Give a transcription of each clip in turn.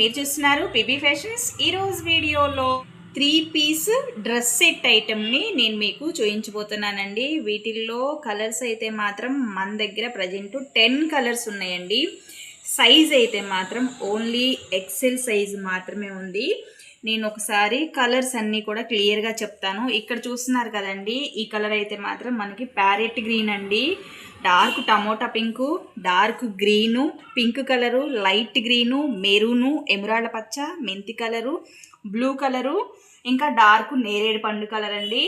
మీరు చూస్తున్నారు PB fashions ఈరోజు వీడియోలో త్రీ పీస్ డ్రెస్ సెట్ ఐటమ్ని నేను మీకు చూయించబోతున్నానండి వీటిల్లో కలర్స్ అయితే మాత్రం మన దగ్గర ప్రజెంట్ టెన్ కలర్స్ ఉన్నాయండి. సైజ్ అయితే మాత్రం ఓన్లీ ఎక్సెల్ సైజ్ మాత్రమే ఉంది. నేను ఒకసారి కలర్స్ అన్నీ కూడా క్లియర్గా చెప్తాను. ఇక్కడ చూస్తున్నారు కదండి ఈ కలర్ అయితే మాత్రం మనకి ప్యారెట్ గ్రీన్ అండి. Dark tomato pink dark green pink colour light green maroon ఎమురాళ్ళ పచ్చ మెంతి కలరు బ్లూ కలరు ఇంకా డార్క్ నేరేడు పండు కలర్ అండి.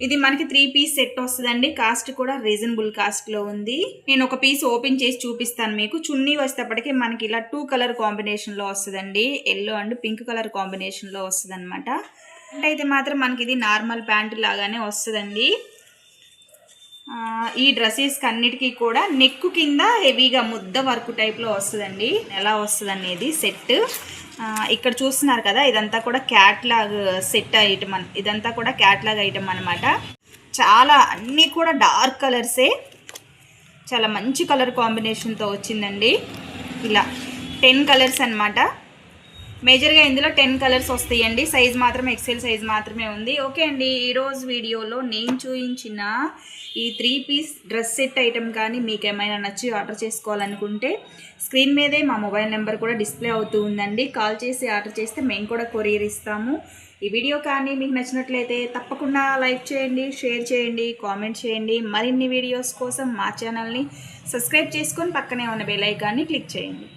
ఇది- మనకి త్రీ పీస్ సెట్ వస్తుందండి. కాస్ట్ కూడా రీజనబుల్ కాస్ట్లో ఉంది. నేను ఒక పీస్ ఓపెన్ చేసి చూపిస్తాను మీకు. చున్నీ వచ్చేటప్పటికి మనకి ఇలా టూ కలర్ కాంబినేషన్లో వస్తుందండి. ఎల్లో అండ్ పింక్ కలర్ కాంబినేషన్లో వస్తుంది అనమాట అంటే అయితే మాత్రం మనకి ఇది నార్మల్ ప్యాంట్ లాగానే వస్తుందండి. ఈ డ్రెస్సెస్కి అన్నిటికీ కూడా నెక్కు కింద హెవీగా ముద్ద వర్క్ టైప్లో వస్తుందండి. ఎలా వస్తుంది అనేది సెట్ ఇక్కడ చూస్తున్నారు కదా ఇదంతా కూడా క్యాట్లాగ్ సెట్ ఐటమ్ ఇదంతా కూడా క్యాట్లాగ్ ఐటమ్ అనమాట చాలా అన్నీ కూడా డార్క్ కలర్సే. చాలా మంచి కలర్ కాంబినేషన్తో వచ్చిందండి. ఇలా టెన్ కలర్స్ అనమాట మేజర్గా ఇందులో టెన్ కలర్స్ వస్తాయండి. సైజ్ మాత్రం ఎక్సెల్ సైజ్ మాత్రమే ఉంది. ఓకే అండి. ఈరోజు వీడియోలో నేను చూపించిన ఈ three piece dress set item కానీ మీకు ఏమైనా నచ్చి ఆర్డర్ చేసుకోవాలనుకుంటే స్క్రీన్ మీదే మా మొబైల్ నెంబర్ కూడా డిస్ప్లే అవుతూ ఉందండి. కాల్ చేసి ఆర్డర్ చేస్తే మేము కూడా కొరియర్ ఇస్తాము. ఈ వీడియో కానీ మీకు నచ్చినట్లయితే తప్పకుండా లైక్ చేయండి షేర్ చేయండి కామెంట్ చేయండి. మరిన్ని వీడియోస్ కోసం మా ఛానల్ని సబ్స్క్రైబ్ చేసుకొని పక్కనే ఉన్న బెల్ ఐకాన్ని క్లిక్ చేయండి.